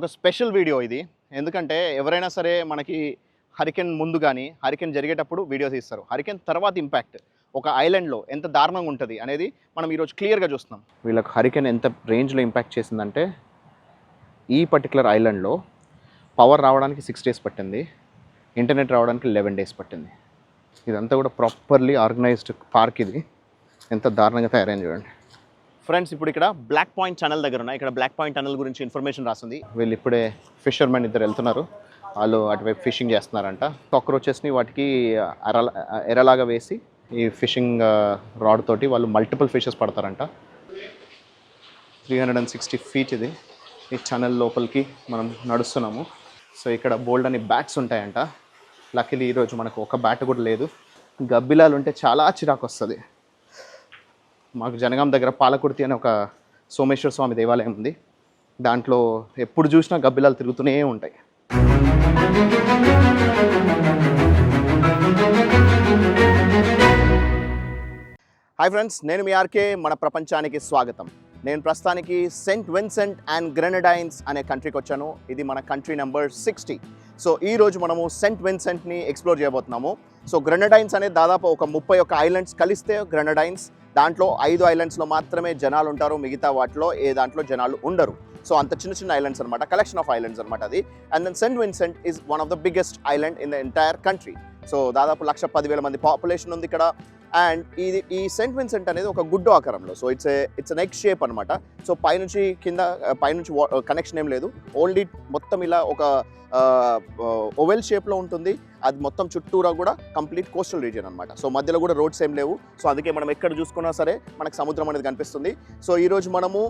ఒక special video ఇది. ఎందుకంటే ఎవరైనా సరే మనకి హరికెన్ ముందు కానీ హరికెన్ జరిగేటప్పుడు వీడియోస్ ఇస్తారు హరికెన్ తర్వాత ఇంపాక్ట్. ఒక ఐలాండ్లో ఎంత దారుణంగా ఉంటుంది అనేది మనం ఈరోజు క్లియర్గా చూస్తున్నాం. వీళ్ళకి హరికెన్ ఎంత రేంజ్లో ఇంపాక్ట్ చేసిందంటే ఈ పర్టికులర్ ఐలాండ్లో పవర్ రావడానికి సిక్స్ డేస్ పట్టింది. ఇంటర్నెట్ రావడానికి లెవెన్ డేస్ పట్టింది. ఇదంతా కూడా ప్రాపర్లీ ఆర్గనైజ్డ్ పార్క్ ఇది. ఎంత దారుణంగా తయారైంది చూడండి. ఫ్రెండ్స్ ఇప్పుడు ఇక్కడ బ్లాక్ పాయింట్ ఛానల్ దగ్గర ఉన్నాయి. ఇక్కడ బ్లాక్ పాయింట్ ఛానల్ గురించి ఇన్ఫర్మేషన్ రాస్తుంది. వీళ్ళు ఇప్పుడే ఫిషర్మెన్ ఇద్దరు వెళ్తున్నారు. వాళ్ళు అటువైపు ఫిషింగ్ చేస్తున్నారంట. కాక్రోచెస్ని వాటికి ఎర ఎరలాగా వేసి ఈ ఫిషింగ్ రాడ్ తోటి వాళ్ళు multiple fishes పడతారంట. Three hundred and sixty feet ఇది. ఈ ఛానల్ లోపలికి మనం నడుస్తున్నాము. సో ఇక్కడ బోల్డ్ అని బ్యాట్స్ ఉంటాయంట. లక్కీలీ ఈరోజు మనకు ఒక బ్యాట్ కూడా లేదు. గబ్బిలాలు ఉంటే చాలా చిరాకు వస్తుంది. మాకు జనగాం దగ్గర పాలకుర్తి అనే ఒక సోమేశ్వర స్వామి దేవాలయం ఉంది. దాంట్లో ఎప్పుడు చూసినా గబ్బిలాలు తిరుగుతూనే ఉంటాయి. హాయ్ ఫ్రెండ్స్ నేను మీ ఆర్కే మన ప్రపంచానికి స్వాగతం. నేను ప్రస్తుతానికి సెంట్ విన్సెంట్ అండ్ గ్రెనడైన్స్ అనే కంట్రీకి వచ్చాను. ఇది మన కంట్రీ నెంబర్ సిక్స్టీ సో ఈ రోజు మనము సెంట్ విన్సెంట్ని ఎక్స్ప్లోర్ చేయబోతున్నాము. సో గ్రెనడైన్స్ అనేది దాదాపు ఒక ముప్పై ఒక ఐలాండ్స్ కలిస్తే గ్రెనడైన్స్ దాంట్లో ఐదు ఐలాండ్స్లో మాత్రమే జనాలు ఉంటారు మిగతా వాటిలో ఏ దాంట్లో జనాలు ఉండరు. సో అంత చిన్న చిన్న ఐలాండ్స్ అనమాట కలెక్షన్ ఆఫ్ ఐలాండ్స్ అనమాట అది. And then Saint Vincent is one of the biggest island in the entire country so దాదాపు లక్ష పదివేల మంది పాపులేషన్ ఉంది ఇక్కడ. అండ్ ఇది ఈ సెంట్ విన్సెంట్ అనేది ఒక గుడ్డు ఆకారంలో. So it's it's neck shape అనమాట సో పైనుంచి కింద పైనుంచి కనెక్షన్ ఏం లేదు. ఓన్లీ మొత్తం ఇలా ఒక ఓవెల్ షేప్లో ఉంటుంది. అది మొత్తం చుట్టూరా కూడా కంప్లీట్ కోస్టల్ రీజియన్ అనమాట సో మధ్యలో కూడా రోడ్స్ ఏం లేవు. సో అందుకే మనం ఎక్కడ చూసుకున్నా సరే మనకు సముద్రం అనేది కనిపిస్తుంది. సో ఈరోజు మనము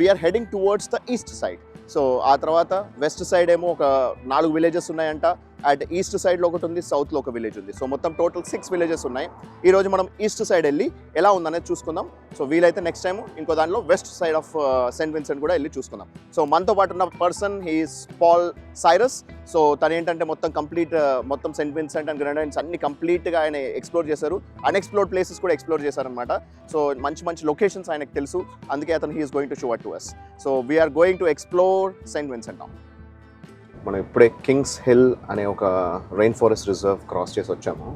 we're heading towards the east side so ఆ తర్వాత వెస్ట్ సైడ్ ఏమో ఒక నాలుగు విలేజెస్ ఉన్నాయంట. అట్ ఈస్ట్ సైడ్లో ఒకటి ఉంది సౌత్లో ఒక విలేజ్ ఉంది. సో మొత్తం టోటల్ సిక్స్ విలేజెస్ ఉన్నాయి. ఈరోజు మనం ఈస్ట్ సైడ్ వెళ్ళి ఎలా ఉందనేది చూసుకుందాం. సో వీలైతే నెక్స్ట్ టైం ఇంకో దానిలో west side of Saint Vincent కూడా వెళ్ళి చూసుకుందాం. సో మనతో పాటు ఉన్న person he's Paul Cyrus so తను ఏంటంటే మొత్తం కంప్లీట్ uh, మొత్తం సెంట్ విన్సెంట్ అండ్ గ్రెనడైన్స్ అన్ని కంప్లీట్గా ఆయన ఎక్స్ప్లోర్ చేశారు. అన్ఎక్స్ప్లోర్డ్ ప్లేసెస్ కూడా ఎక్స్ప్లోర్ చేశారనమాట సో మంచి మంచి లొకేషన్స్ ఆయనకు తెలుసు. అందుకే అతను he's going to show at to us so we're going to explore Saint Vincent now మనం ఇప్పుడే కింగ్స్ హిల్ అనే ఒక రెయిన్ ఫారెస్ట్ రిజర్వ్ క్రాస్ చేసి వచ్చాము.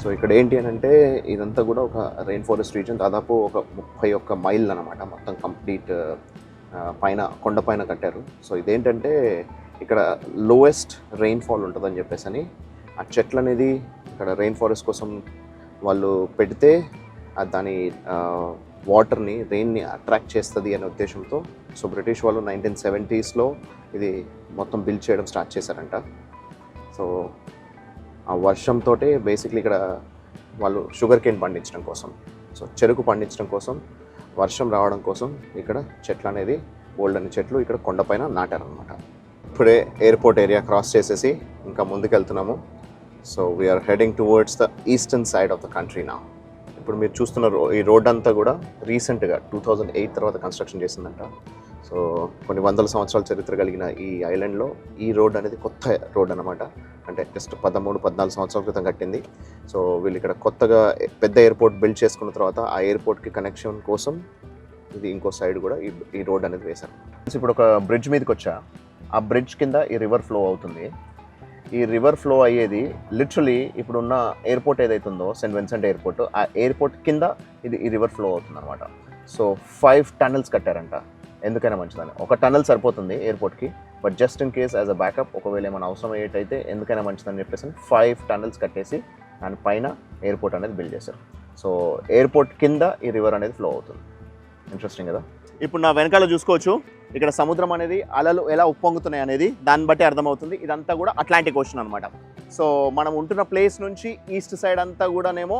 సో ఇక్కడ ఏంటి అని అంటే ఇదంతా కూడా ఒక రెయిన్ ఫారెస్ట్ రీజన్ దాదాపు ఒక ముప్పై ఒక్క మైల్ అనమాట మొత్తం కంప్లీట్ పైన కొండ పైన కట్టారు. సో ఇదేంటంటే ఇక్కడ లోయెస్ట్ రెయిన్ ఫాల్ ఉంటుందని చెప్పేసి అని ఆ చెట్లు అనేది ఇక్కడ రెయిన్ ఫారెస్ట్ కోసం వాళ్ళు పెడితే దాని వాటర్ని రెయిన్ని అట్రాక్ట్ చేస్తుంది అనే ఉద్దేశంతో సో బ్రిటిష్ వాళ్ళు నైన్టీన్ సెవెంటీస్లో ఇది మొత్తం బిల్డ్ చేయడం స్టార్ట్ చేశారంట. సో ఆ వర్షంతో బేసిక్లీ ఇక్కడ వాళ్ళు షుగర్ కేన్ పండించడం కోసం సో చెరుకు పండించడం కోసం వర్షం రావడం కోసం ఇక్కడ చెట్లు అనేది ఓల్డ్ అనే చెట్లు ఇక్కడ కొండపైన నాటారనమాట ఇప్పుడే ఎయిర్పోర్ట్ ఏరియా క్రాస్ చేసేసి ఇంకా ముందుకు వెళ్తున్నాము so we're heading towards the eastern side of the country నా ఇప్పుడు మీరు చూస్తున్న రో- ఈ రోడ్ అంతా కూడా రీసెంట్గా టూ థౌజండ్ ఎయిట్ తర్వాత కన్స్ట్రక్షన్ చేసిందంట. సో కొన్ని వందల సంవత్సరాల చరిత్ర కలిగిన ఈ ఐలాండ్లో ఈ రోడ్ అనేది కొత్త రోడ్ అనమాట అంటే జస్ట్ పదమూడు పద్నాలుగు సంవత్సరాల క్రితం కట్టింది. సో వీళ్ళు ఇక్కడ కొత్తగా పెద్ద ఎయిర్పోర్ట్ బిల్డ్ చేసుకున్న తర్వాత ఆ ఎయిర్పోర్ట్కి కనెక్షన్ కోసం ఇది ఇంకో సైడ్ కూడా ఈ ఈ రోడ్ అనేది వేశారు ఇప్పుడు ఒక బ్రిడ్జ్ మీదకి వచ్చా ఆ బ్రిడ్జ్ కింద ఈ రివర్ ఫ్లో అవుతుంది. ఈ రివర్ ఫ్లో అయ్యేది లిటరలీ ఇప్పుడున్న ఎయిర్పోర్ట్ ఏదైతే ఉందో సెంట్ విన్సెంట్ ఎయిర్పోర్ట్ ఆ ఎయిర్పోర్ట్ కింద ఇది ఈ రివర్ ఫ్లో అవుతుంది అనమాట సో ఫైవ్ టనల్స్ కట్టారంట. ఎందుకైనా మంచిదని. ఒక టనల్ సరిపోతుంది ఎయిర్పోర్ట్కి but just in case as a backup ఒకవేళ ఏమైనా అవసరం అయ్యేటైతే ఎందుకైనా మంచిదని చెప్పేసి ఫైవ్ టనల్స్ కట్టేసి దాని పైన ఎయిర్పోర్ట్ అనేది బిల్డ్ చేశారు. సో ఎయిర్పోర్ట్ కింద ఈ రివర్ అనేది ఫ్లో అవుతుంది. ఇంట్రెస్టింగ్ కదా? ఇప్పుడు నా వెనకాల చూసుకోవచ్చు. ఇక్కడ సముద్రం అనేది అలలు ఎలా ఉప్పొంగుతున్నాయి అనేది దాన్ని బట్టి అర్థమవుతుంది. ఇదంతా కూడా అట్లాంటిక్ ఓషన్ అనమాట సో మనం ఉంటున్న ప్లేస్ నుంచి ఈస్ట్ సైడ్ అంతా కూడానేమో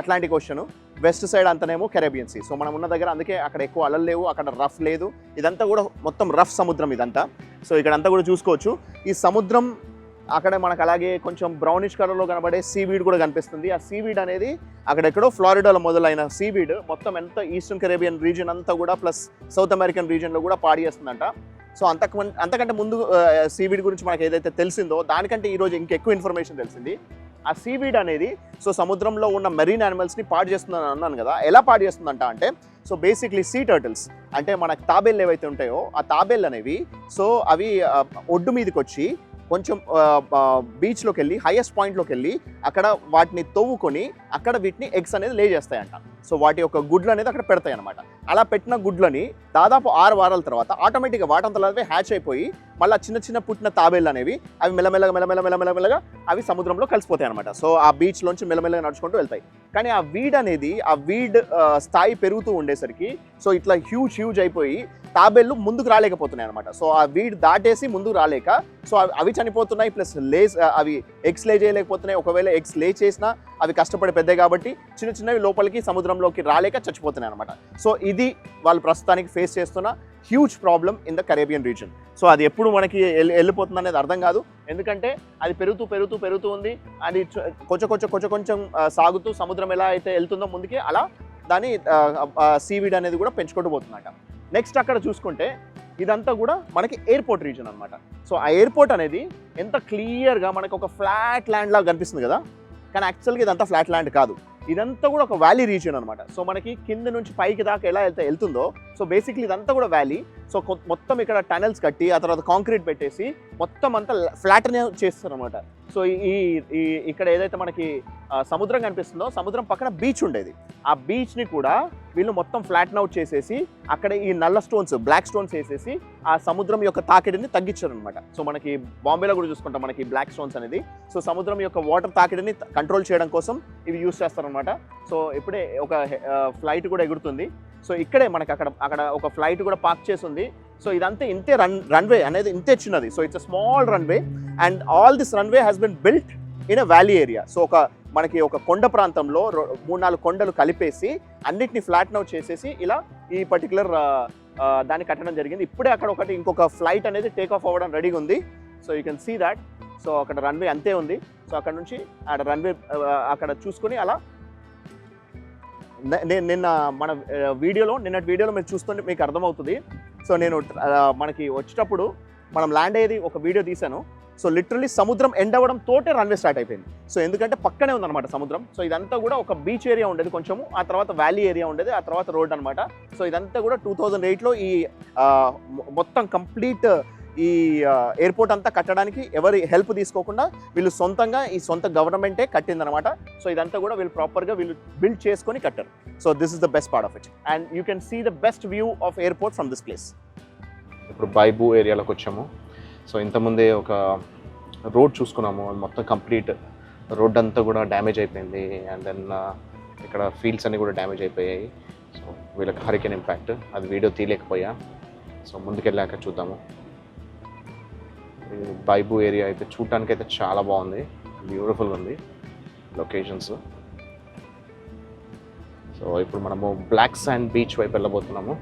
అట్లాంటిక్ ఓషన్. వెస్ట్ సైడ్ అంతానేమో కెరేబియన్ సీ. సో మనం ఉన్న దగ్గర అందుకే అక్కడ ఎక్కువ అలలు లేవు అక్కడ రఫ్ లేదు. ఇదంతా కూడా మొత్తం రఫ్ సముద్రం ఇదంతా. సో ఇక్కడ అంతా కూడా చూసుకోవచ్చు. ఈ సముద్రం అక్కడ మనకు అలాగే కొంచెం బ్రౌనిష్ కలర్లో కనబడే సీవీడ్ కూడా కనిపిస్తుంది. ఆ సీవీడ్ అనేది అక్కడెక్కడో ఫ్లారిడాలో మొదలైన సీవీడ్ మొత్తం ఎంత ఈస్టర్న్ కెరేబియన్ రీజన్ అంతా కూడా ప్లస్ సౌత్ అమెరికన్ రీజన్లో కూడా పాడి చేస్తుందంట సో అంతకు అంతకంటే ముందు సీవీడ్ గురించి మనకు ఏదైతే తెలిసిందో దానికంటే ఈరోజు ఇంకెక్కువ ఇన్ఫర్మేషన్ తెలిసింది. ఆ సీవీడ్ అనేది సో సముద్రంలో ఉన్న మెరీన్ యానిమల్స్ని పాడు చేస్తుందని అన్నాను కదా ఎలా పాడు చేస్తుందంట అంటే సో బేసిక్లీ సీ టర్టిల్స్ అంటే మనకు తాబేళ్ళు ఏవైతే ఉంటాయో ఆ తాబేళ్ళు అనేవి సో అవి ఒడ్డు మీదకి వచ్చి కొంచెం బీచ్లోకి వెళ్ళి హైయెస్ట్ పాయింట్లోకి వెళ్ళి అక్కడ వాటిని తవ్వుకొని అక్కడ వీటిని ఎగ్స్ అనేది లే చేస్తాయంట. సో వాటి యొక్క గుడ్లు అనేది అక్కడ పెడతాయి అనమాట అలా పెట్టిన గుడ్లని దాదాపు ఆరు వారాల తర్వాత ఆటోమేటిక్గా వాటంతలవే హ్యాచ్ అయిపోయి మళ్ళీ చిన్న చిన్న పుట్టిన తాబేళ్ళు అనేవి అవి మెల్లమెల్లగా మెల్లమెల్ల మెల్లమెల్లగా అవి సముద్రంలో కలిసిపోతాయి అనమాట సో ఆ బీచ్లోంచి మెల్లమెల్లగా నడుచుకుంటూ వెళ్తాయి. కానీ ఆ వీడ్ అనేది ఆ వీడ్ స్థాయి పెరుగుతూ ఉండేసరికి సో ఇట్లా హ్యూజ్ హ్యూజ్ అయిపోయి తాబేళ్ళు ముందుకు రాలేకపోతున్నాయి అనమాట సో ఆ వీడ్ దాటేసి ముందుకు రాలేక సో అవి- అవి చనిపోతున్నాయి ప్లస్ లేస్ అవి ఎగ్స్ లే చేయలేకపోతున్నాయి. ఒకవేళ ఎగ్స్ లే చేసినా అవి కష్టపడి పెద్దవి కాబట్టి చిన్న చిన్నవి లోపలికి సముద్రంలోకి రాలేక చచ్చిపోతున్నాయి అనమాట సో ఇది వాళ్ళు ప్రస్తుతానికి ఫేస్ చేస్తున్న huge problem in the Caribbean region so అది ఎప్పుడు మనకి వెళ్ళి- వెళ్ళిపోతుంది అనేది అర్థం కాదు. ఎందుకంటే అది పెరుగుతూ పెరుగుతూ పెరుగుతూ ఉంది. అది చ- కొంచెం కొంచెం కొంచెం కొంచెం సాగుతూ సముద్రం ఎలా అయితే వెళ్తుందో ముందుకి అలా దాని సీవీడ్ అనేది కూడా పెంచుకుంటూ పోతుందట. నెక్స్ట్ అక్కడ చూసుకుంటే ఇదంతా కూడా మనకి ఎయిర్పోర్ట్ రీజన్ అనమాట సో ఆ ఎయిర్పోర్ట్ అనేది ఎంత క్లియర్గా మనకు ఒక ఫ్లాట్ ల్యాండ్ లాగా కనిపిస్తుంది కదా? కానీ యాక్చువల్గా ఇదంతా ఫ్లాట్ ల్యాండ్ కాదు. ఇదంతా కూడా ఒక వ్యాలీ రీజియన్ అనమాట సో మనకి కింద నుంచి పైకి దాకా ఎలా వెళ్తే వెళ్తుందో సో బేసిక్లీ ఇదంతా కూడా వ్యాలీ సో మొత్తం ఇక్కడ టనల్స్ కట్టి ఆ తర్వాత కాంక్రీట్ పెట్టేసి మొత్తం అంతా ఫ్లాట్నే చేస్తారు అనమాట సో ఈ ఈ ఇక్కడ ఏదైతే మనకి సముద్రం కనిపిస్తుందో సముద్రం పక్కన బీచ్ ఉండేది. ఆ బీచ్ని కూడా వీళ్ళు మొత్తం ఫ్లాట్ అవుట్ చేసేసి అక్కడ ఈ నల్ల స్టోన్స్ బ్లాక్ స్టోన్స్ వేసేసి ఆ సముద్రం యొక్క తాకిడిని తగ్గించారు అనమాట సో మనకి బాంబేలో కూడా చూసుకుంటాం మనకి బ్లాక్ స్టోన్స్ అనేది. సో సముద్రం యొక్క వాటర్ తాకిడిని కంట్రోల్ చేయడం కోసం ఇవి యూస్ చేస్తారనమాట సో ఇప్పుడే ఒక ఫ్లైట్ కూడా ఎగురుతుంది. సో ఇక్కడే మనకి అక్కడ అక్కడ ఒక ఫ్లైట్ కూడా పార్క్ చేసి ఉంది సో ఇదంతా ఇంతే రన్ రన్వే అనేది ఇంతే చిన్నది. So it's a small runway and all this runway has been built in a valley area so ఒక మనకి ఒక కొండ ప్రాంతంలో మూడు నాలుగు కొండలు కలిపేసి అన్నిటిని ఫ్లాట్ అవుట్ చేసేసి ఇలా ఈ పర్టికులర్ దాన్ని కట్టడం జరిగింది. ఇప్పుడే అక్కడ ఒకటి ఇంకొక ఫ్లైట్ అనేది టేక్ ఆఫ్ అవ్వడం రెడీగా ఉంది. So you can see that. So అక్కడ రన్వే అంతే ఉంది. సో అక్కడ నుంచి అక్కడ రన్వే అక్కడ చూసుకొని అలా నే- నేను నిన్న మన వీడియోలో నిన్నటి వీడియోలో మీరు చూస్తుంటే మీకు అర్థమవుతుంది. సో నేను మనకి వచ్చేటప్పుడు మనం ల్యాండ్ అయ్యేది ఒక వీడియో తీశాను. సో లిటరలీ సముద్రం ఎండ్ అవ్వడం తోటే రన్వే స్టార్ట్ అయిపోయింది. సో ఎందుకంటే పక్కనే ఉందన్నమాట సముద్రం. సో ఇదంతా కూడా ఒక బీచ్ ఏరియా ఉండేది కొంచెము ఆ తర్వాత వ్యాలీ ఏరియా ఉండేది ఆ తర్వాత రోడ్ అనమాట సో ఇదంతా కూడా టూ థౌజండ్ ఎయిట్లో ఈ మొత్తం కంప్లీట్ ఈ ఎయిర్పోర్ట్ అంతా కట్టడానికి ఎవరి హెల్ప్ తీసుకోకుండా వీళ్ళు సొంతంగా ఈ సొంత గవర్నమెంటే కట్టిందనమాట సో ఇదంతా కూడా వీళ్ళు ప్రాపర్గా వీళ్ళు బిల్డ్ చేసుకొని కట్టారు. So this is the best part of it and you can see the best view of airport from this place ఇప్పుడు బైబు ఏరియాలోకి వచ్చాము. సో ఇంతకుముందే ఒక రోడ్ చూసుకున్నాము అది మొత్తం కంప్లీట్. రోడ్ అంతా కూడా డ్యామేజ్ అయిపోయింది. అండ్ దెన్ ఇక్కడ ఫీల్డ్స్ అన్నీ కూడా డ్యామేజ్ అయిపోయాయి. సో వీళ్ళకి హరికెన్ ఇంపాక్ట్. అది వీడియో తీయలేకపోయా. సో ముందుకెళ్ళాక చూద్దాము. బైబు ఏరియా అయితే చూడటానికి అయితే చాలా బాగుంది. బ్యూటిఫుల్గా ఉంది లొకేషన్స్. సో ఇప్పుడు మనము బ్లాక్ శాండ్ బీచ్ వైపు వెళ్ళబోతున్నాము.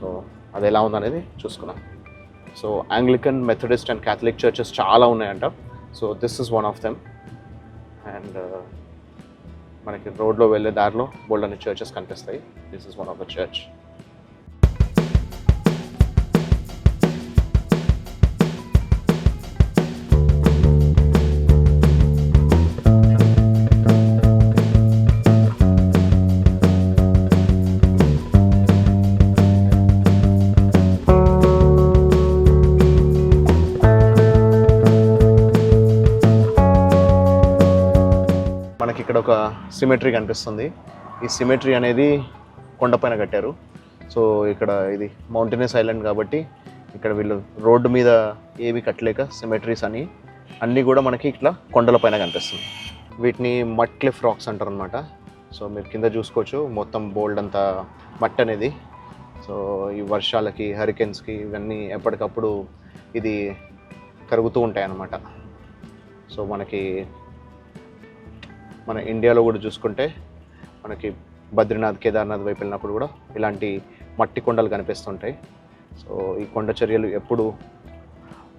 సో అది ఎలా ఉందనేది చూసుకున్నాం so Anglican Methodist and Catholic churches చాలా ఉన్నాయంట. So this is one of them and మనకి రోడ్లో వెళ్ళే దారిలో బోల్డ్ అనే చర్చెస్ కనిపిస్తాయి. This is one of the church ఇక్కడ ఒక సిమెట్రీ కనిపిస్తుంది. ఈ సిమెట్రీ అనేది కొండపైన కట్టారు. సో ఇక్కడ ఇది మౌంటైనస్ ఐలాండ్ కాబట్టి ఇక్కడ వీళ్ళు రోడ్డు మీద ఏవి కట్టలేక సిమెట్రీస్ అని అన్నీ కూడా మనకి ఇట్లా కొండల పైన కనిపిస్తుంది. వీటిని మట్ రాక్స్ అంటారు అనమాట సో మీరు కింద చూసుకోవచ్చు. మొత్తం బోల్డ్ అంతా మట్ అనేది. సో ఈ వర్షాలకి హరికెన్స్కి ఇవన్నీ ఎప్పటికప్పుడు ఇది కరుగుతూ ఉంటాయి అన్నమాట సో మనకి మన ఇండియాలో కూడా చూసుకుంటే మనకి బద్రీనాథ్ కేదార్నాథ్ వైపు వెళ్ళినప్పుడు కూడా ఇలాంటి మట్టి కొండలు కనిపిస్తుంటాయి. సో ఈ కొండ చర్యలు ఎప్పుడు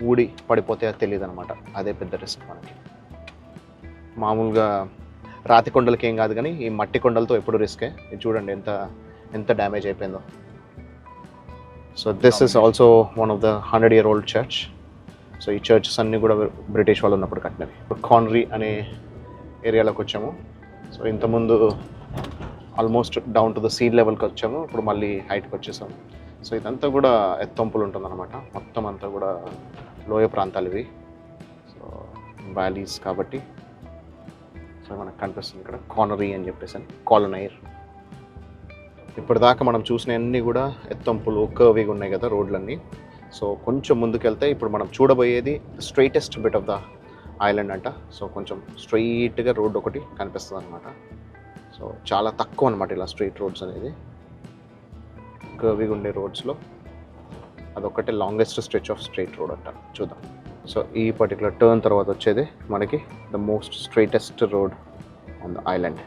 ఊడి పడిపోతాయో తెలియదు అనమాట అదే పెద్ద రిస్క్ మనకి. మామూలుగా రాతి కొండలకి ఏం కాదు కానీ ఈ మట్టి కొండలతో ఎప్పుడు రిస్కే ఇది చూడండి ఎంత ఎంత డ్యామేజ్ అయిపోయిందో. So this is also one of the hundred year old church so ఈ చర్చెస్ అన్నీ కూడా బ్రిటిష్ వాళ్ళు ఉన్నప్పుడు కట్టినవి. కాన్రీ అనే ఏరియాలోకి వచ్చాము. సో ఇంతకుముందు almost down to the sea లెవెల్కి వచ్చాము. ఇప్పుడు మళ్ళీ హైట్కి వచ్చేసాం. సో ఇదంతా కూడా ఎత్తంపులు ఉంటుందన్నమాట మొత్తం అంతా కూడా లోయ ప్రాంతాలు ఇవి సో వ్యాలీస్ కాబట్టి. సో మనకు కనిపిస్తుంది ఇక్కడ కానరీ అని చెప్పేసి కాలనైర్. ఇప్పటిదాకా మనం చూసినవన్నీ కూడా ఎత్తంపులు కర్వీగా ఉన్నాయి కదా రోడ్లన్నీ. సో కొంచెం ముందుకెళ్తే ఇప్పుడు మనం చూడబోయేది straightest bit of the island అంట. సో కొంచెం స్ట్రైట్గా రోడ్ ఒకటి కనిపిస్తుంది అనమాట సో చాలా తక్కువ అనమాట ఇలా స్ట్రైట్ రోడ్స్ అనేది. కర్వీగా ఉండే రోడ్స్లో అదొక్కటే longest stretch of straight road అంట. చూద్దాం. సో ఈ పర్టికులర్ టర్న్ తర్వాత వచ్చేది మనకి the most straightest road on the island.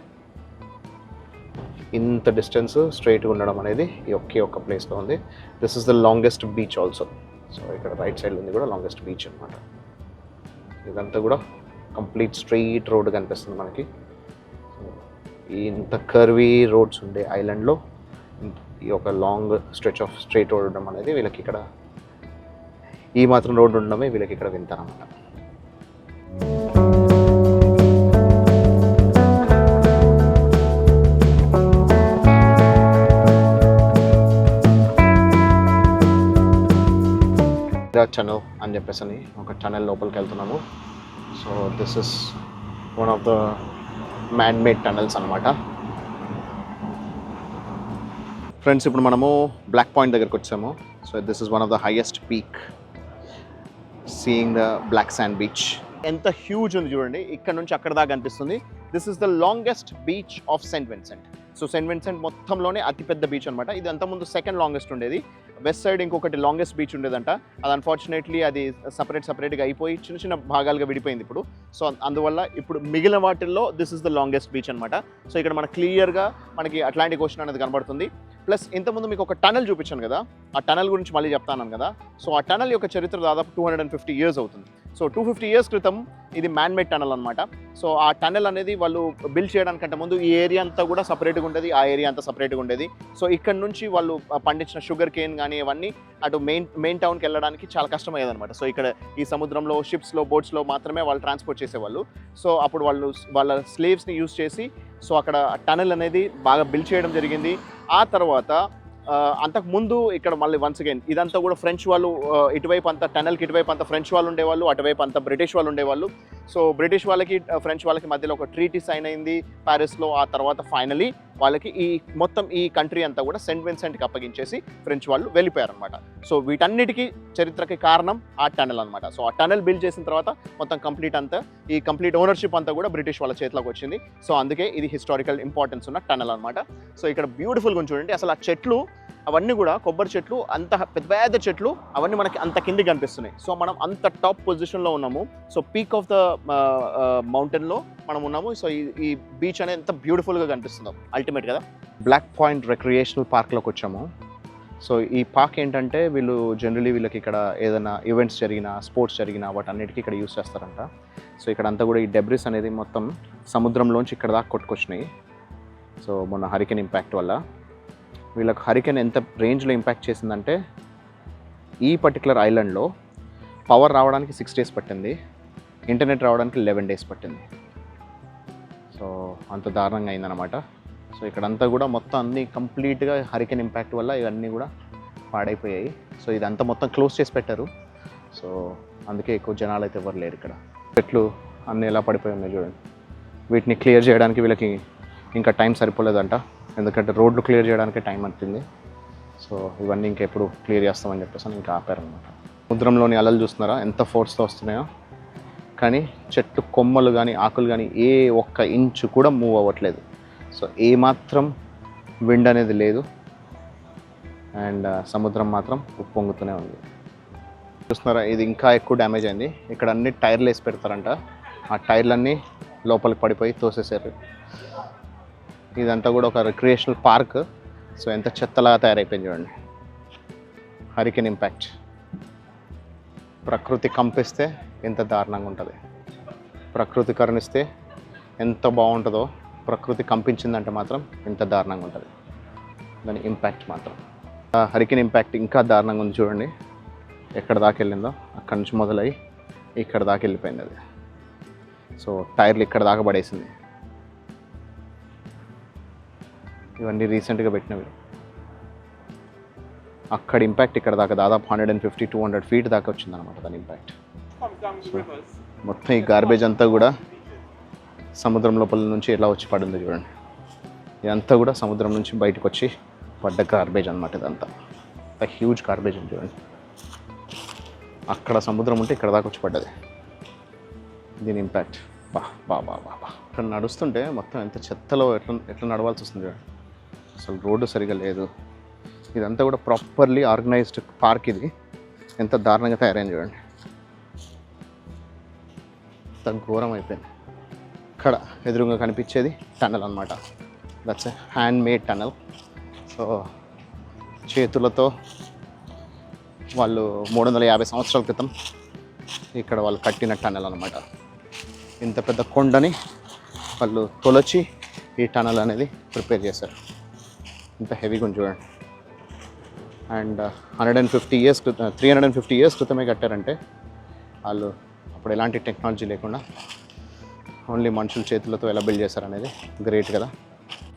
ఇంత డిస్టెన్స్ స్ట్రైట్గా ఉండడం అనేది ఈ ఒకే ఒక్క ప్లేస్లో ఉంది. This is the longest beach also. So ఇక్కడ రైట్ సైడ్ ఉంది కూడా లాంగెస్ట్ బీచ్ అనమాట ఇదంతా కూడా కంప్లీట్ స్ట్రైట్ రోడ్ కనిపిస్తుంది మనకి. ఇంత కర్వీ రోడ్స్ ఉండే ఐలాండ్లో ఈ ఒక long stretch of straight road ఉండడం అనేది వీళ్ళకి ఇక్కడ ఈ మాత్రం రోడ్డు ఉండడమే వీళ్ళకి ఇక్కడ వింతారన్నమాట టనల్ అని చెప్పేసి అని ఒక టనల్ లోపలికి వెళ్తున్నాము. So this is one of the man made tunnels అనమాట ఫ్రెండ్స్ ఇప్పుడు మనము బ్లాక్ పాయింట్ దగ్గరికి వచ్చాము. So this is one of the highest peak seeing the black sand beach ఎంత హ్యూజ్ ఉంది చూడండి. ఇక్కడ నుంచి అక్కడ దాకా కనిపిస్తుంది this is the longest beach of Saint Vincent so Saint Vincent మొత్తంలోనే అతిపెద్ద బీచ్ అనమాట ఇది అంతకుముందు సెకండ్ లాంగెస్ట్ ఉండేది. వెస్ట్ సైడ్ ఇంకొకటి లాంగెస్ట్ బీచ్ ఉండేదంట. అది అన్ఫార్చునేట్లీ అది సపరేట్ సపరేట్గా అయిపోయి చిన్న చిన్న భాగాలుగా విడిపోయింది ఇప్పుడు. సో అందువల్ల ఇప్పుడు మిగిలిన వాటిల్లో this is the longest beach అనమాట సో ఇక్కడ మనకు క్లియర్గా మనకి అట్లాంటిక్ ఓషన్ అనేది కనబడుతుంది. ప్లస్ ఇంతకుముందు మీకు ఒక టనల్ చూపించాను కదా ఆ టనల్ గురించి మళ్ళీ చెప్తాను కదా. సో ఆ టనల్ యొక్క చరిత్ర దాదాపు two hundred and fifty years అవుతుంది. సో టూ ఫిఫ్టీ ఇయర్స్ క్రితం ఇది మ్యాన్ మేడ్ టనల్ అనమాట సో ఆ టనల్ అనేది వాళ్ళు బిల్డ్ చేయడానికంటే ముందు ఈ ఏరియా అంతా కూడా సపరేట్గా ఉండేది ఆ ఏరియా అంతా సపరేట్గా ఉండేది. సో ఇక్కడ నుంచి వాళ్ళు పండించిన షుగర్ కేన్ కానీ ఇవన్నీ అటు మెయిన్ మెయిన్ టౌన్కి వెళ్ళడానికి చాలా కష్టమయ్యేది అనమాట సో ఇక్కడ ఈ సముద్రంలో షిప్స్లో బోట్స్లో మాత్రమే వాళ్ళు ట్రాన్స్పోర్ట్ చేసేవాళ్ళు. సో అప్పుడు వాళ్ళు వాళ్ళ స్లేవ్స్ని యూజ్ చేసి సో అక్కడ టనల్ అనేది బాగా బిల్డ్ చేయడం జరిగింది. ఆ తర్వాత అంతకుముందు అంతకు ముందు ఇక్కడ మళ్ళీ వన్స్ అగైన్ ఇదంతా కూడా ఫ్రెంచ్ వాళ్ళు ఇటువైపు అంతా టనల్కి ఇటువైపు అంతా ఫ్రెంచ్ వాళ్ళు ఉండేవాళ్ళు అటువైపు అంతా బ్రిటిష్ వాళ్ళు ఉండేవాళ్ళు. సో బ్రిటిష్ వాళ్ళకి ఫ్రెంచ్ వాళ్ళకి మధ్యలో ఒక ట్రీటీ సైన్ అయింది ప్యారిస్లో. ఆ తర్వాత ఫైనలీ వాళ్ళకి ఈ మొత్తం ఈ కంట్రీ అంతా కూడా సెంట్ విన్సెంట్కి అప్పగించేసి ఫ్రెంచ్ వాళ్ళు వెళ్ళిపోయారనమాట సో వీటన్నిటికీ చరిత్రకి కారణం ఆ టనల్ అనమాట సో ఆ టనల్ బిల్డ్ చేసిన తర్వాత మొత్తం కంప్లీట్ అంతా ఈ కంప్లీట్ ఓనర్షిప్ అంతా కూడా బ్రిటిష్ వాళ్ళ చేతిలోకి వచ్చింది. సో అందుకే ఇది హిస్టారికల్ ఇంపార్టెన్స్ ఉన్న టనల్ అనమాట సో ఇక్కడ బ్యూటిఫుల్గా చూడండి. అసలు ఆ చెట్లు అవన్నీ కూడా కొబ్బరి చెట్లు అంత పెద్ద పెద్ద చెట్లు అవన్నీ మనకి అంత కిందికి కనిపిస్తున్నాయి. సో మనం అంత టాప్ పొజిషన్లో ఉన్నాము. సో పీక్ ఆఫ్ ద మౌంటైన్లో మనం ఉన్నాము. సో ఈ ఈ బీచ్ అనేది ఎంత బ్యూటిఫుల్గా కనిపిస్తుందో అల్టిమేట్ కదా? బ్లాక్ పాయింట్ రిక్రియేషనల్ పార్క్లోకి వచ్చాము. సో ఈ పార్క్ ఏంటంటే వీళ్ళు జనరలీ వీళ్ళకి ఇక్కడ ఏదైనా ఈవెంట్స్ జరిగినా స్పోర్ట్స్ జరిగినా వాటన్నిటికీ ఇక్కడ యూస్ చేస్తారంట. సో ఇక్కడ అంతా కూడా ఈ డెబ్రిస్ అనేది మొత్తం సముద్రంలోంచి ఇక్కడ దాకా కొట్టుకొచ్చినాయి. సో మొన్న హరికెన్ ఇంపాక్ట్ వల్ల. వీళ్ళకి హరికెన్ ఎంత రేంజ్లో ఇంపాక్ట్ చేసిందంటే ఈ పర్టికులర్ ఐలాండ్లో పవర్ రావడానికి సిక్స్ డేస్ పట్టింది. ఇంటర్నెట్ రావడానికి లెవెన్ డేస్ పట్టింది. సో అంత దారుణంగా అయిందనమాట సో ఇక్కడంతా కూడా మొత్తం అన్ని కంప్లీట్గా హరికెన్ ఇంపాక్ట్ వల్ల ఇవన్నీ కూడా పాడైపోయాయి. సో ఇదంతా మొత్తం క్లోజ్ చేసి పెట్టారు. సో అందుకే ఎక్కువ జనాలు అయితే ఎవరు లేరు ఇక్కడ. చెట్లు అన్నీ ఎలా పడిపోయి ఉన్నాయి చూడండి. వీటిని క్లియర్ చేయడానికి వీళ్ళకి ఇంకా టైం సరిపోలేదంట. ఎందుకంటే రోడ్లు క్లియర్ చేయడానికి టైం పట్టింది. సో ఇవన్నీ ఇంకెప్పుడు క్లియర్ చేస్తామని చెప్పేసి ఇంకా ఆపారనమాట సముద్రంలోని అలలు చూస్తున్నారా? ఎంత ఫోర్స్తో వస్తున్నాయో. కానీ చెట్లు కొమ్మలు కానీ ఆకులు కానీ ఏ ఒక్క ఇంచు కూడా మూవ్ అవ్వట్లేదు. సో ఏ మాత్రం విండ్ అనేది లేదు. అండ్ uh, సముద్రం మాత్రం ఉప్పొంగుతూనే ఉంది. చూస్తున్నారా? ఇది ఇంకా ఎక్కువ డ్యామేజ్ అయింది. ఇక్కడ అన్ని టైర్లు వేసి పెడతారంట. ఆ టైర్లన్నీ లోపలికి పడిపోయి తోసేసారు ఇదంతా కూడా ఒక రిక్రియేషనల్ పార్క్ సో ఎంత చెత్తలాగా తయారైపోయింది చూడండి. హరికెన్ ఇంపాక్ట్ ప్రకృతి కంపిస్తే ఎంత దారుణంగా ఉంటుంది? ప్రకృతి కరుణిస్తే ఎంత బాగుంటుందో ప్రకృతి కంపించిందంటే మాత్రం ఎంత దారుణంగా ఉంటుంది. దాని ఇంపాక్ట్ మాత్రం. హరికిన్ ఇంపాక్ట్ ఇంకా దారుణంగా ఉంది చూడండి. ఎక్కడ దాకా వెళ్ళిందో అక్కడి నుంచి మొదలై ఇక్కడ దాకా వెళ్ళిపోయింది అది. సో టైర్లు ఇక్కడ దాకా పడేసింది. ఇవన్నీ రీసెంట్గా పెట్టినవి. అక్కడ ఇంపాక్ట్ ఇక్కడ దాకా దాదాపు hundred and fifty two hundred feet దాకా వచ్చిందనమాట దాని ఇంపాక్ట్ మొత్తం ఈ గార్బేజ్ అంతా కూడా సముద్రం లోపల నుంచి ఎలా వచ్చి పడింది చూడండి. ఇదంతా కూడా సముద్రం నుంచి బయటకు వచ్చి పడ్డ గార్బేజ్ అనమాట ఇదంతా. హ్యూజ్ గార్బేజ్ ఉంది చూడండి. అక్కడ సముద్రం ఉంటే ఇక్కడ దాకా వచ్చి పడ్డది. దీని ఇంపాక్ట్ బా బా బా బా బా. ఇక్కడ నడుస్తుంటే మొత్తం ఎంత చెత్తలో ఎట్లా ఎట్లా నడవాల్సి వస్తుంది చూడండి. అసలు రోడ్డు సరిగా లేదు. ఇదంతా కూడా ప్రాపర్లీ ఆర్గనైజ్డ్ పార్క్ ఇది. ఎంత దారుణంగా తయారైంది చూడండి. ఎంత ఘోరం అయిపోయింది ఇక్కడ ఎదురుగా కనిపించేది టనల్ అనమాట that's hand made tunnel so చేతులతో వాళ్ళు మూడు వందల యాభై సంవత్సరాల క్రితం ఇక్కడ వాళ్ళు కట్టిన టనల్ అనమాట ఇంత పెద్ద కొండని వాళ్ళు తొలచి ఈ టనల్ అనేది ప్రిపేర్ చేశారు. ఇంత హెవీగా ఉంది చూడండి. And hundred and fifty years క్రితం three hundred and fifty years క్రితమే కట్టారంటే వాళ్ళు అప్పుడు ఎలాంటి టెక్నాలజీ లేకుండా ఓన్లీ మనుషుల చేతులతో ఎలా బిల్డ్ చేశారనేది గ్రేట్ కదా.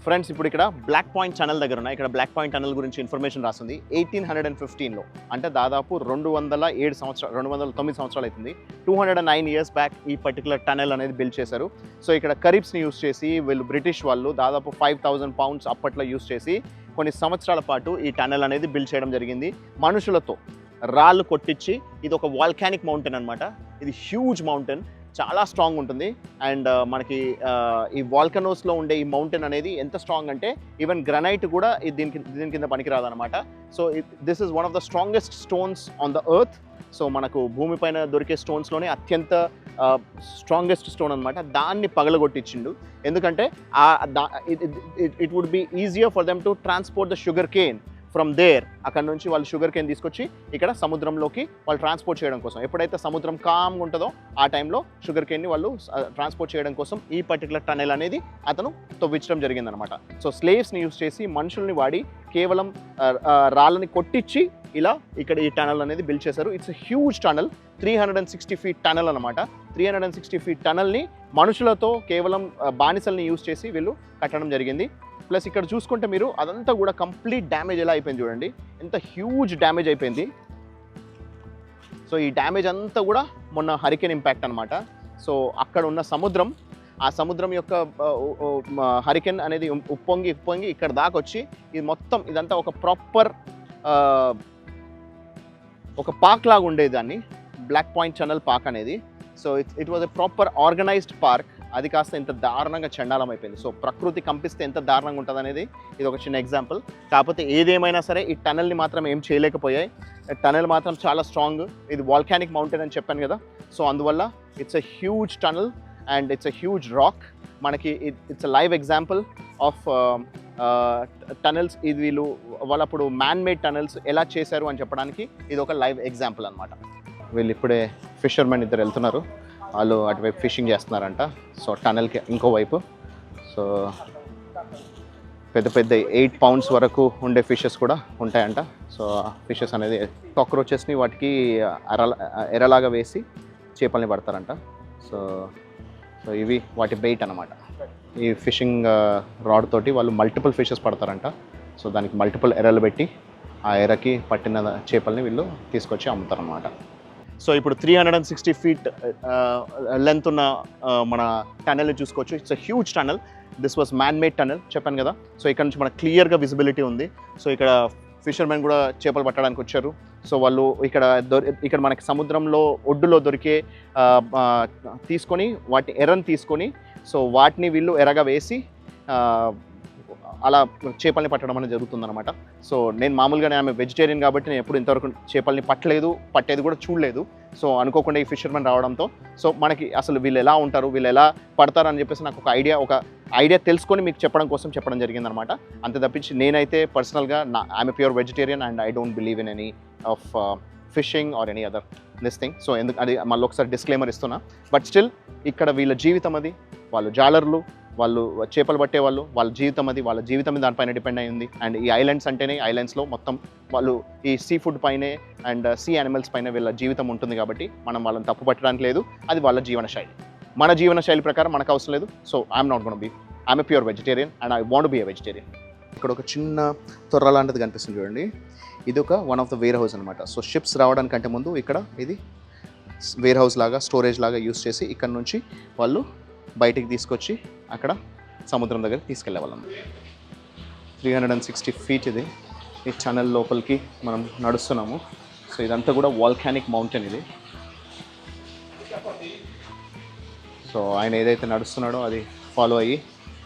ఫ్రెండ్స్ ఇప్పుడు ఇక్కడ బ్లాక్ పాయింట్ ఛానల్ దగ్గర ఉన్నాయి. ఇక్కడ బ్లాక్ పాయింట్ ఛానల్ గురించి ఇన్ఫర్మేషన్ రాస్తుంది. ఎయిటీన్ హండ్రెడ్ అండ్ ఫిఫ్టీన్లో అంటే దాదాపు రెండు వందల ఏడు సంవత్సరాలు రెండు వందల తొమ్మిది సంవత్సరాలు అవుతుంది. Two hundred and nine years back ఈ పర్టికులర్ టనల్ అనేది బిల్డ్ చేశారు. సో ఇక్కడ కరీబ్స్ని యూస్ చేసి వీళ్ళు బ్రిటిష్ వాళ్ళు దాదాపు ఫైవ్ థౌజండ్ పౌండ్స్ అప్పట్లో యూస్ చేసి కొన్ని సంవత్సరాల పాటు ఈ టనల్ అనేది బిల్డ్ చేయడం జరిగింది. మనుషులతో రాళ్ళు కొట్టించి ఇది ఒక వాల్కానిక్ మౌంటైన్ అనమాట ఇది హ్యూజ్ మౌంటైన్ చాలా స్ట్రాంగ్ ఉంటుంది. అండ్ uh, మనకి uh, ఈ వాల్కనోస్లో ఉండే ఈ మౌంటైన్ అనేది ఎంత స్ట్రాంగ్ అంటే ఈవెన్ గ్రనైట్ కూడా ఇది దీనికి దీని కింద పనికిరాదనమాట so this is one of the strongest stones on the earth so మనకు భూమిపైన దొరికే స్టోన్స్లోనే అత్యంత స్ట్రాంగెస్ట్ స్టోన్ అనమాట దాన్ని పగలగొట్టించిండు. ఎందుకంటే it would be easier for them to transport the sugar cane from there అక్కడ నుంచి వాళ్ళు షుగర్ కేన్ తీసుకొచ్చి ఇక్కడ సముద్రంలోకి వాళ్ళు ట్రాన్స్పోర్ట్ చేయడం కోసం. ఎప్పుడైతే సముద్రం కామ్గా ఉంటుందో ఆ టైంలో షుగర్ కేన్ని వాళ్ళు ట్రాన్స్పోర్ట్ చేయడం కోసం ఈ పర్టికులర్ టనెల్ అనేది అతను తవ్వించడం జరిగిందనమాట సో స్లేవ్స్ని యూస్ చేసి మనుషుల్ని వాడి కేవలం రాళ్ళని కొట్టించి ఇలా ఇక్కడ ఈ టనల్ అనేది బిల్డ్ చేశారు. It's huge tunnel three hundred and sixty feet tunnel అనమాట three hundred and sixty feet టనల్ని మనుషులతో కేవలం బానిసల్ని యూజ్ చేసి వీళ్ళు కట్టడం జరిగింది. ప్లస్ ఇక్కడ చూసుకుంటే మీరు అదంతా కూడా కంప్లీట్ డ్యామేజ్ ఎలా అయిపోయింది చూడండి. ఎంత హ్యూజ్ డ్యామేజ్ అయిపోయింది. సో ఈ డ్యామేజ్ అంతా కూడా మొన్న హరికేన్ ఇంపాక్ట్ అనమాట సో అక్కడ ఉన్న సముద్రం ఆ సముద్రం యొక్క హరికెన్ అనేది ఉప్పొంగి ఉప్పొంగి ఇక్కడ దాకా వచ్చి ఇది మొత్తం ఇదంతా ఒక ప్రాపర్ ఒక పార్క్ లాగా ఉండేదాన్ని. బ్లాక్ పాయింట్ ఛానల్ పార్క్ అనేది. So it it was a proper organised park. అది కాస్త ఇంత దారుణంగా చండాలం అయిపోయింది సో ప్రకృతి కంపిస్తే ఎంత దారుణంగా ఉంటుంది అనేది ఇది ఒక చిన్న ఎగ్జాంపుల్. కాకపోతే ఏదేమైనా సరే ఈ టనల్ని మాత్రం ఏం చేయలేకపోయాయి. టనల్ మాత్రం చాలా స్ట్రాంగ్. ఇది వాల్కానిక్ మౌంటైన్ అని చెప్పాను కదా. సో అందువల్ల it's a huge tunnel and it's a huge rock. మనకి it's a live example of tunnels. ఇది వీళ్ళు వాళ్ళు అప్పుడు మ్యాన్ మేడ్ టనల్స్ ఎలా చేశారు అని చెప్పడానికి ఇది ఒక లైవ్ ఎగ్జాంపుల్ అనమాట వీళ్ళు ఇప్పుడే ఫిషర్మెన్ ఇద్దరు వెళ్తున్నారు. వాళ్ళు అటువైపు ఫిషింగ్ చేస్తున్నారంట. సో టనల్కి ఇంకోవైపు సో పెద్ద పెద్ద ఎయిట్ పౌండ్స్ వరకు ఉండే ఫిషెస్ కూడా ఉంటాయంట. సో ఫిషెస్ అనేది కాక్రోచెస్ని వాటికి అర ఎరలాగా వేసి చేపల్ని పడతారంట. సో సో ఇవి వాటి బెయిట్ అనమాట ఈ ఫిషింగ్ రాడ్ తోటి వాళ్ళు మల్టిపుల్ ఫిషెస్ పడతారంట. సో దానికి మల్టిపుల్ ఎరలు పెట్టి ఆ ఎరకి పట్టిన చేపల్ని వీళ్ళు తీసుకొచ్చి అమ్ముతారనమాట సో ఇప్పుడు three hundred and sixty feet length ఉన్న uh, మన టనల్ని చూసుకోవచ్చు. It's a huge tunnel this was man made tunnel చెప్పాను కదా. సో ఇక్కడ నుంచి మనకు క్లియర్గా విజిబిలిటీ ఉంది. సో ఇక్కడ ఫిషర్మెన్ కూడా చేపలు పట్టడానికి వచ్చారు. సో వాళ్ళు ఇక్కడ దొరి ఇక్కడ మనకి సముద్రంలో ఒడ్డులో దొరికే తీసుకొని వాటి ఎర్రని తీసుకొని సో వాటిని వీళ్ళు ఎర్రగా వేసి అలా చేపల్ని పట్టడం అనేది జరుగుతుందనమాట సో నేను మామూలుగానే ఆమె వెజిటేరియన్ కాబట్టి నేను ఎప్పుడు ఇంతవరకు చేపల్ని పట్టలేదు పట్టేది కూడా చూడలేదు. సో అనుకోకుండా ఈ ఫిషర్మెన్ రావడంతో సో మనకి అసలు వీళ్ళు ఎలా ఉంటారు వీళ్ళు ఎలా పడతారు అని చెప్పేసి నాకు ఒక ఐడియా ఒక ఐడియా తెలుసుకొని మీకు చెప్పడం కోసం చెప్పడం జరిగిందనమాట అంతే తప్పించి నేనైతే పర్సనల్గా నా I'm pure vegetarian and I don't believe in any of fishing or any other this thing so ఎందుకు అది మళ్ళీ ఒకసారి డిస్క్లైమర్ ఇస్తున్నా. బట్ స్టిల్ ఇక్కడ వీళ్ళ జీవితం అది. వాళ్ళు జాలర్లు వాళ్ళు చేపలు పట్టే వాళ్ళు వాళ్ళ జీవితం అది వాళ్ళ జీవితం దానిపైన డిపెండ్ అయింది అండ్ ఈ ఐలాండ్స్ అంటేనే ఐలాండ్స్లో మొత్తం వాళ్ళు ఈ సీ ఫుడ్ పైనే అండ్ సీ యానిమల్స్ పైన వీళ్ళ జీవితం ఉంటుంది కాబట్టి మనం వాళ్ళని తప్పు పట్టడానికి లేదు అది వాళ్ళ జీవన శైలి మన జీవన శైలి ప్రకారం మనకు అవసరం లేదు. So I'm not gonna be I'm pure vegetarian and I want be a vegetarian ఇక్కడ ఒక చిన్న తొర్ర లాంటిది కనిపిస్తుంది చూడండి. ఇది ఒక one of the warehouse అనమాట సో షిప్స్ రావడానికంటే ముందు ఇక్కడ ఇది వేర్ హౌస్ లాగా స్టోరేజ్ లాగా యూస్ చేసి ఇక్కడ నుంచి వాళ్ళు బయటికి తీసుకొచ్చి అక్కడ సముద్రం దగ్గర తీసుకెళ్ళే వాళ్ళం three hundred and sixty feet ఇది. ఈ ఛానల్ లోపలికి మనం నడుస్తున్నాము. సో ఇదంతా కూడా వాల్కానిక్ మౌంటైన్ ఇది. సో ఆయన ఏదైతే నడుస్తున్నాడో అది ఫాలో అయ్యి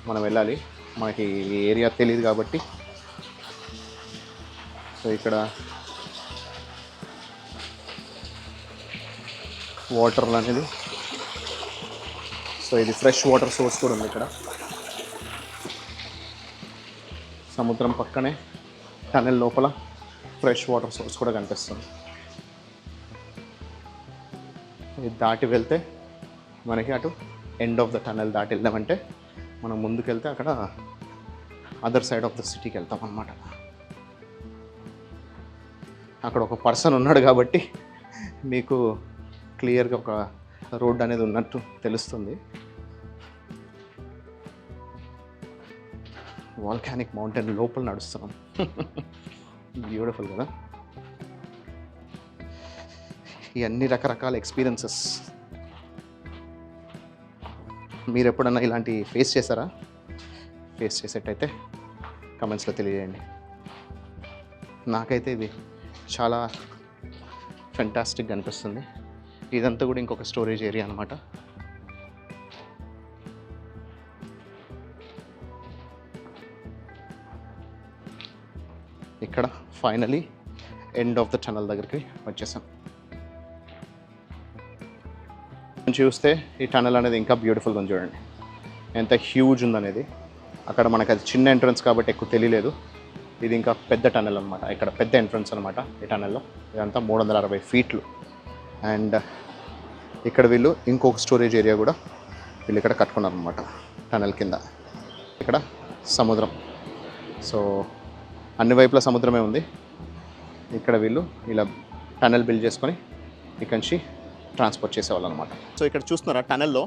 మనం వెళ్ళాలి. మనకి ఈ ఏరియా తెలియదు కాబట్టి. సో ఇక్కడ వాటర్ అనేది సో ఇది ఫ్రెష్ వాటర్ సోర్స్ కూడా ఉంది ఇక్కడ. సముద్రం పక్కనే టనెల్ లోపల ఫ్రెష్ వాటర్ సోర్స్ కూడా కనిపిస్తుంది. ఇది దాటి వెళ్తే మనకి అటు ఎండ్ ఆఫ్ ద టనెల్ దాటి వెళ్ళామంటే మనం ముందుకెళ్తే అక్కడ అదర్ సైడ్ ఆఫ్ ద సిటీకి వెళ్తాం అనమాట అక్కడ ఒక పర్సన్ ఉన్నాడు కాబట్టి మీకు క్లియర్గా ఒక రోడ్ అనేది ఉన్నట్టు తెలుస్తుంది. వాల్కానిక్ మౌంటైన్ లోపల నడుస్తున్నాం. బ్యూటిఫుల్ కదా? ఈ అన్ని రకరకాల ఎక్స్పీరియన్సెస్ మీరు ఎప్పుడన్నా ఇలాంటి ఫేస్ చేశారా? ఫేస్ చేసేటైతే కమెంట్స్లో తెలియజేయండి. నాకైతే ఇది చాలా ఫెంటాస్టిక్గా అనిపిస్తుంది. ఇదంతా కూడా ఇంకొక స్టోరేజ్ ఏరియా అనమాట finally end of the channel దగ్గరికి వచ్చేసాం. చూస్తే ఈ టనల్ అనేది ఇంకా బ్యూటిఫుల్గా ఉంది చూడండి. ఎంత హ్యూజ్ ఉందనేది. అక్కడ మనకు అది చిన్న ఎంట్రన్స్ కాబట్టి ఎక్కువ తెలియలేదు. ఇది ఇంకా పెద్ద టనల్ అనమాట ఇక్కడ పెద్ద ఎంట్రన్స్ అనమాట ఈ టనల్లో. ఇదంతా మూడు వందల అరవై ఫీట్లు అండ్ ఇక్కడ వీళ్ళు ఇంకొక స్టోరేజ్ ఏరియా కూడా వీళ్ళు ఇక్కడ కట్టుకున్నారు అనమాట టనల్ కింద. ఇక్కడ సముద్రం. సో అన్ని వైపుల సముద్రమే ఉంది. ఇక్కడ వీళ్ళు ఇలా టనల్ బిల్డ్ చేసుకొని ఇక్కడి నుంచి ట్రాన్స్పోర్ట్ చేసేవాళ్ళు అనమాట సో ఇక్కడ చూస్తున్నారా టనల్లో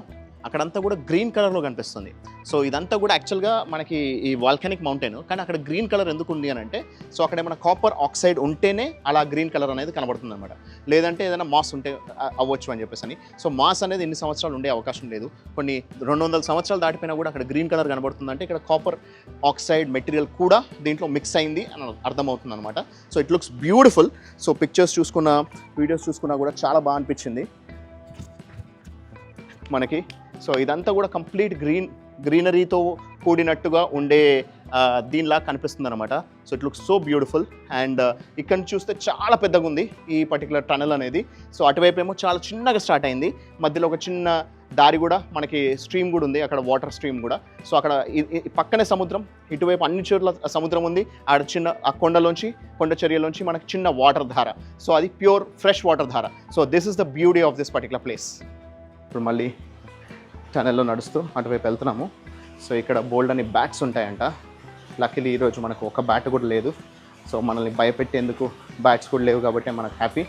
అక్కడంతా కూడా గ్రీన్ కలర్లో కనిపిస్తుంది. సో ఇదంతా కూడా యాక్చువల్గా మనకి ఈ వాల్కానిక్ మౌంటైన్ కానీ అక్కడ గ్రీన్ కలర్ ఎందుకు ఉంది అని అంటే సో అక్కడ ఏమైనా కాపర్ ఆక్సైడ్ ఉంటేనే అలా గ్రీన్ కలర్ అనేది కనబడుతుంది అనమాట లేదంటే ఏదైనా మాస్ ఉంటే అవ్వచ్చు అని చెప్పేసి అని సో మాస్ అనేది ఎన్ని సంవత్సరాలు ఉండే అవకాశం లేదు. కొన్ని రెండు వందల సంవత్సరాలు దాటిపోయినా కూడా అక్కడ గ్రీన్ కలర్ కనబడుతుంది అంటే ఇక్కడ కాపర్ ఆక్సైడ్ మెటీరియల్ కూడా దీంట్లో మిక్స్ అయింది అని అర్థమవుతుంది అనమాట so it looks beautiful so pictures చూసుకున్న వీడియోస్ చూసుకున్నా కూడా చాలా బాగా అనిపించింది. మనకి. సో ఇదంతా కూడా కంప్లీట్ గ్రీన్ గ్రీనరీతో కూడినట్టుగా ఉండే దీనిలా కనిపిస్తుంది అనమాట so it look so beautiful. And ఇక్కడ చూస్తే చాలా పెద్దగా ఉంది ఈ పర్టికులర్ టనల్ అనేది. సో అటువైపు ఏమో చాలా చిన్నగా స్టార్ట్ అయింది. మధ్యలో ఒక చిన్న దారి కూడా మనకి స్ట్రీమ్ కూడా ఉంది. అక్కడ వాటర్ స్ట్రీమ్ కూడా. సో అక్కడ పక్కనే సముద్రం ఇటువైపు అన్ని చోట్ల సముద్రం ఉంది. ఆడ చిన్న ఆ కొండలోంచి కొండ చర్యలోంచి మనకి చిన్న వాటర్ ధార. సో అది ప్యూర్ ఫ్రెష్ వాటర్ ధార. So this is the beauty of this particular place. ఇప్పుడు మళ్ళీ టనెల్లో నడుస్తూ అటువైపు వెళ్తున్నాము. సో ఇక్కడ బోల్డ్ అని బ్యాట్స్ ఉంటాయంట. లక్కీలీ ఈరోజు మనకు ఒక బ్యాట్ కూడా లేదు. సో మనల్ని భయపెట్టేందుకు బ్యాట్స్ కూడా లేవు కాబట్టి మనకు హ్యాపీ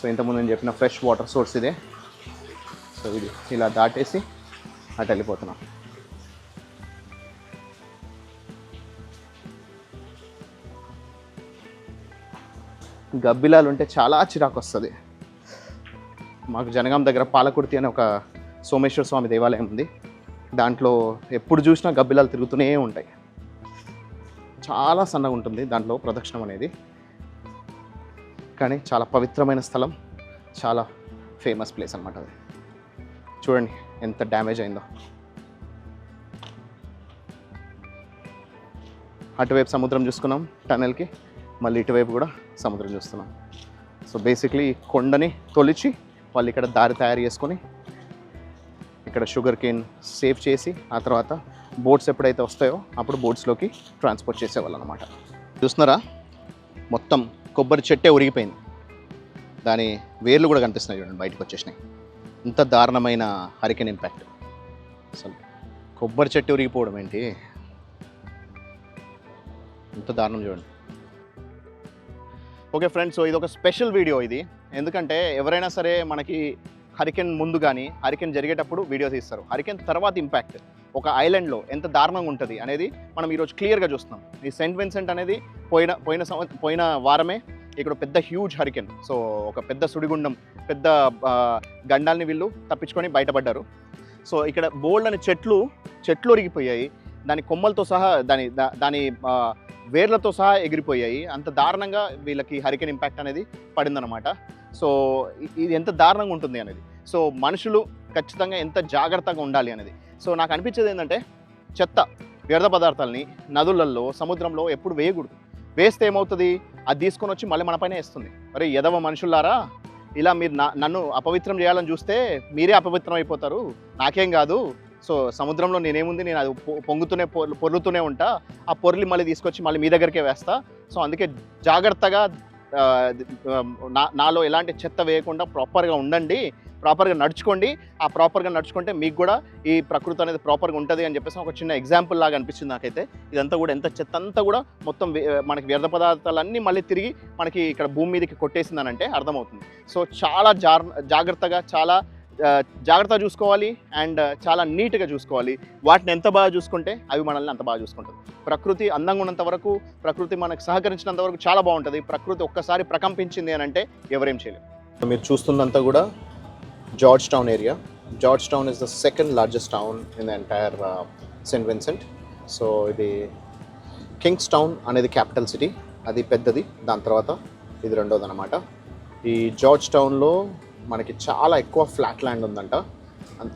సో ఇంతకుముందు నేను చెప్పిన ఫ్రెష్ వాటర్ సోర్స్ ఇదే. సో ఇది ఇలా దాటేసి అటు వెళ్ళిపోతున్నాం. గబ్బిలాలు ఉంటే చాలా చిరాకు వస్తుంది. మాకు జనగాం దగ్గర పాలకుర్తి అనే ఒక సోమేశ్వర స్వామి దేవాలయం ఉంది. దాంట్లో ఎప్పుడు చూసినా గబ్బిలాలు తిరుగుతూనే ఉంటాయి. చాలా సన్నగా ఉంటుంది దాంట్లో ప్రదక్షిణం అనేది. కానీ చాలా పవిత్రమైన స్థలం చాలా ఫేమస్ ప్లేస్ అనమాట అది. చూడండి ఎంత డ్యామేజ్ అయిందో. అటువైపు సముద్రం చూసుకున్నాం టనెల్కి మళ్ళీ ఇటువైపు కూడా సముద్రం చూస్తున్నాం. సో బేసిక్లీ కొండని తొలిచి వాళ్ళు ఇక్కడ దారి తయారు చేసుకొని ఇక్కడ షుగర్ కేన్ సేవ్ చేసి ఆ తర్వాత బోట్స్ ఎప్పుడైతే వస్తాయో అప్పుడు బోట్స్లోకి ట్రాన్స్పోర్ట్ చేసేవాళ్ళు అనమాట చూస్తున్నారా? మొత్తం కొబ్బరి చెట్టే ఉరిగిపోయింది. దాని వేర్లు కూడా కనిపిస్తున్నాయి చూడండి బయటకు వచ్చేసినాయి. ఇంత దారుణమైన హరికెన్ ఇంపాక్ట్ అసలు కొబ్బరి చెట్టు ఉరిగిపోవడం ఏంటి? ఇంత దారుణం చూడండి. ఓకే ఫ్రెండ్స్ సో ఇది ఒక స్పెషల్ వీడియో ఇది. ఎందుకంటే ఎవరైనా సరే మనకి హరికెన్ ముందు కానీ హరికెన్ జరిగేటప్పుడు వీడియోస్ ఇస్తారు. హరికెన్ తర్వాత ఇంపాక్ట్ ఒక ఐలాండ్లో ఎంత దారుణంగా ఉంటుంది అనేది మనం ఈరోజు క్లియర్గా చూస్తున్నాం. ఈ సెయింట్ విన్సెంట్ అనేది పోయిన పోయిన సంవ పోయిన వారమే ఇక్కడ పెద్ద హ్యూజ్ హరికెన్ సో ఒక పెద్ద సుడిగుండం పెద్ద గండాల్ని వీళ్ళు తప్పించుకొని బయటపడ్డారు. సో ఇక్కడ బోల్డ్ అనే చెట్లు చెట్లు ఒరిగిపోయాయి. దాని కొమ్మలతో సహా దాని దా- దాని వేర్లతో సహా ఎగిరిపోయాయి. అంత దారుణంగా వీళ్ళకి హరికెన్ ఇంపాక్ట్ అనేది పడిందనమాట సో ఇది ఎంత దారుణంగా ఉంటుంది అనేది. సో మనుషులు ఖచ్చితంగా ఎంత జాగ్రత్తగా ఉండాలి అనేది. సో నాకు అనిపించేది ఏంటంటే చెత్త వ్యర్థ పదార్థాలని నదులలో సముద్రంలో ఎప్పుడు వేయకూడదు. వేస్తే ఏమవుతుంది? అది తీసుకొని వచ్చి మళ్ళీ మనపైన వేస్తుంది. మరి ఎదవ మనుషులారా ఇలా మీరు నన్ను అపవిత్రం చేయాలని చూస్తే మీరే అపవిత్రం అయిపోతారు. నాకేం కాదు. సో సముద్రంలో నేనేముంది నేను అది పొంగుతూనే పొర్లు పొర్లుతూనే ఉంటా. ఆ పొర్లి మళ్ళీ తీసుకొచ్చి మళ్ళీ మీ దగ్గరికే వేస్తా. సో అందుకే జాగ్రత్తగా నా నాలో ఎలాంటి చెత్త వేయకుండా ప్రాపర్గా ఉండండి. ప్రాపర్గా నడుచుకోండి. ఆ ప్రాపర్గా నడుచుకుంటే మీకు కూడా ఈ ప్రకృతి అనేది ప్రాపర్గా ఉంటుంది అని చెప్పేసి ఒక చిన్న ఎగ్జాంపుల్ లాగా అనిపించింది నాకైతే. ఇదంతా కూడా ఎంత చెత్త అంతా కూడా మొత్తం మనకి వ్యర్థ పదార్థాలన్నీ మళ్ళీ తిరిగి మనకి ఇక్కడ భూమి మీదకి కొట్టేసిందనంటే అర్థమవుతుంది. సో చాలా జాగ్రత్తగా చాలా జాగ్రత్త జాగ్రత్తగా చూసుకోవాలి అండ్ చాలా నీట్గా చూసుకోవాలి. వాటిని ఎంత బాగా చూసుకుంటే అవి మనల్ని అంత బాగా చూసుకుంటుంది. ప్రకృతి అందంగా ఉన్నంత వరకు ప్రకృతి మనకు సహకరించినంత వరకు చాలా బాగుంటుంది. ప్రకృతి ఒక్కసారి ప్రకంపించింది అని అంటే ఎవరేం చేయలేదు మీరు చూస్తుందంతా కూడా Georgetown area. Georgetown is the second largest town in the entire Saint Vincent so ఇది కింగ్స్ టౌన్ అనేది క్యాపిటల్ సిటీ అది పెద్దది. దాని తర్వాత ఇది రెండోది అనమాట ఈ జార్జ్ టౌన్లో మనకి చాలా ఎక్కువ ఫ్లాట్ ల్యాండ్ ఉందంట.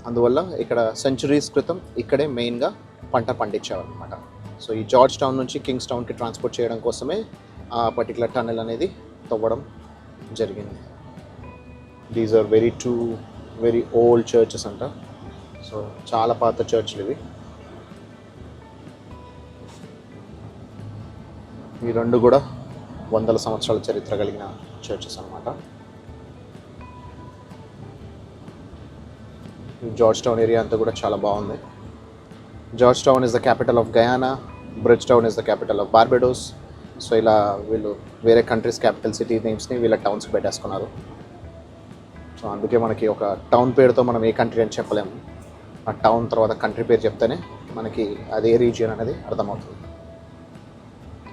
అందువల్ల ఇక్కడ సెంచురీస్ క్రితం ఇక్కడే మెయిన్గా పంట పండించేవారనమాట సో ఈ జార్జ్ టౌన్ నుంచి కింగ్స్ టౌన్కి ట్రాన్స్పోర్ట్ చేయడం కోసమే ఆ పర్టికులర్ టన్నెల్ అనేది తవ్వడం జరిగింది. These are very too very old churches అంట. సో చాలా పాత చర్చ్లు ఇవి. ఈ రెండు కూడా వందల సంవత్సరాల చరిత్ర కలిగిన చర్చెస్ అనమాట జార్జ్ టౌన్ ఏరియా అంతా కూడా చాలా బాగుంది. Georgetown is the capital of Guyana Bridgetown is the capital of Barbados so ఇలా వీళ్ళు వేరే కంట్రీస్ క్యాపిటల్ సిటీ నేమ్స్ని వీళ్ళ టౌన్స్కి పెట్టేసుకున్నారు. సో అందుకే మనకి ఒక టౌన్ పేరుతో మనం ఏ కంట్రీ అని చెప్పలేము. ఆ టౌన్ తర్వాత కంట్రీ పేరు చెప్తేనే మనకి అది ఏ రీజియన్ అనేది అర్థమవుతుంది.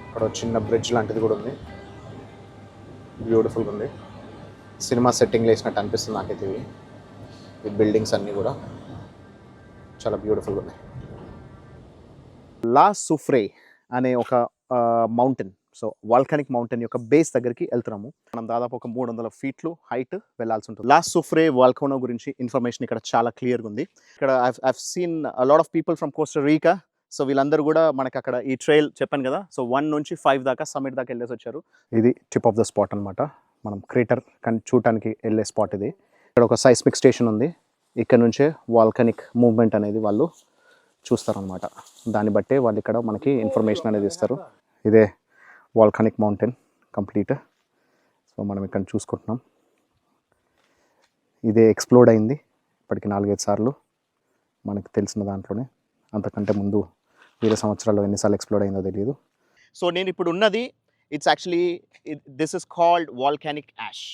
అక్కడ ఒక చిన్న బ్రిడ్జ్ లాంటిది కూడా ఉంది. బ్యూటిఫుల్గా ఉంది. సినిమా సెట్టింగ్లు వేసినట్టు అనిపిస్తుంది నాకైతే ఇవి ఈ బిల్డింగ్స్ అన్నీ కూడా చాలా బ్యూటిఫుల్గా ఉన్నాయి. లా సుఫ్రే అనే ఒక మౌంటైన్ సో వాల్కానిక్ మౌంటైన్ యొక్క బేస్ దగ్గరికి వెళ్తున్నాము. మనం దాదాపు ఒక మూడు వందల ఫీట్లు హైట్ వెళ్ళాల్సి ఉంటుంది. లాస్ట్ సుఫ్రే వాల్కోనో గురించి ఇన్ఫర్మేషన్ ఇక్కడ చాలా క్లియర్గా ఉంది. ఇక్కడ I seen lot of people from Costa Rica so వీళ్ళందరూ కూడా మనకి అక్కడ ఈ ట్రైల్ చెప్పాను కదా సో వన్ నుంచి ఫైవ్ దాకా సమిట్ దాకా వెళ్ళేసి వచ్చారు. ఇది టిప్ ఆఫ్ ద స్పాట్ అనమాట మనం క్రేటర్ కానీ చూడటానికి వెళ్ళే స్పాట్ ఇది. ఇక్కడ ఒక సైస్మిక్ స్టేషన్ ఉంది. ఇక్కడ నుంచే వాల్కనిక్ మూవ్మెంట్ అనేది వాళ్ళు చూస్తారనమాట దాన్ని బట్టే వాళ్ళు ఇక్కడ మనకి ఇన్ఫర్మేషన్ అనేది ఇస్తారు. ఇదే వాల్కానిక్ మౌంటైన్ కంప్లీట్ సో మనం ఇక్కడ చూసుకుంటున్నాం. ఇదే ఎక్స్ప్లోడ్ అయింది. ఇప్పటికి నాలుగైదు సార్లు మనకు తెలిసిన దాంట్లోనే. అంతకంటే ముందు వేరే సంవత్సరాల్లో ఎన్నిసార్లు ఎక్స్ప్లోడ్ అయిందో తెలియదు సో నేను ఇప్పుడు ఉన్నది it's actually this is called volcanic ash